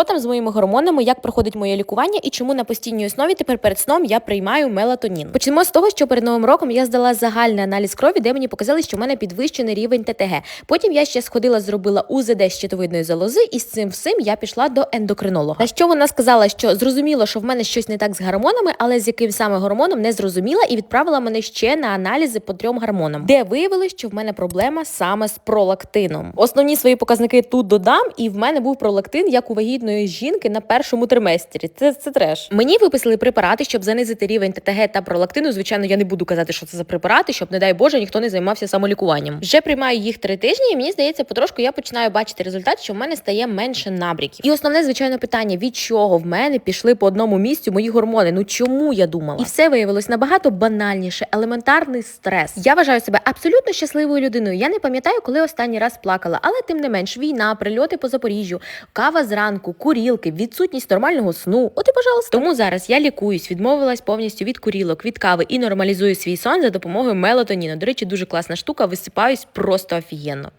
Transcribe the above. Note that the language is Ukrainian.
Що там з моїми гормонами, як проходить моє лікування і чому на постійній основі тепер перед сном я приймаю мелатонін? Почнемо з того, що перед новим роком я здала загальний аналіз крові, де мені показали, що в мене підвищений рівень ТТГ. Потім я ще сходила, зробила УЗД щитовидної залози, і з цим всім я пішла до ендокринолога. На що вона сказала, що зрозуміло, що в мене щось не так з гормонами, але з яким саме гормоном не зрозуміла, і відправила мене ще на аналізи по трьом гормонам, де виявили, що в мене проблема саме з пролактином. Основні свої показники тут додам, і в мене був пролактин як у вагітної жінки на першому триместрі. Це, це треш. Мені виписали препарати, щоб занизити рівень ТТГ та пролактину. Звичайно, я не буду казати, що це за препарати, щоб, не дай Боже, ніхто не займався самолікуванням. Вже приймаю їх три тижні, і мені здається, потрошку я починаю бачити результат, що в мене стає менше набріків. І основне, звичайно, питання: від чого в мене пішли по одному місцю мої гормони? Ну чому я думала? І все виявилось набагато банальніше, елементарний стрес. Я вважаю себе абсолютно щасливою людиною. Я не пам'ятаю, коли останній раз плакала, але тим не менш, війна, прильоти по Запоріжжю, кава зранку, курілки, відсутність нормального сну. От і пожалуйста. Тому зараз я лікуюсь, відмовилась повністю від курілок, від кави і нормалізую свій сон за допомогою мелатоніну. До речі, дуже класна штука. Висипаюсь просто офігенно.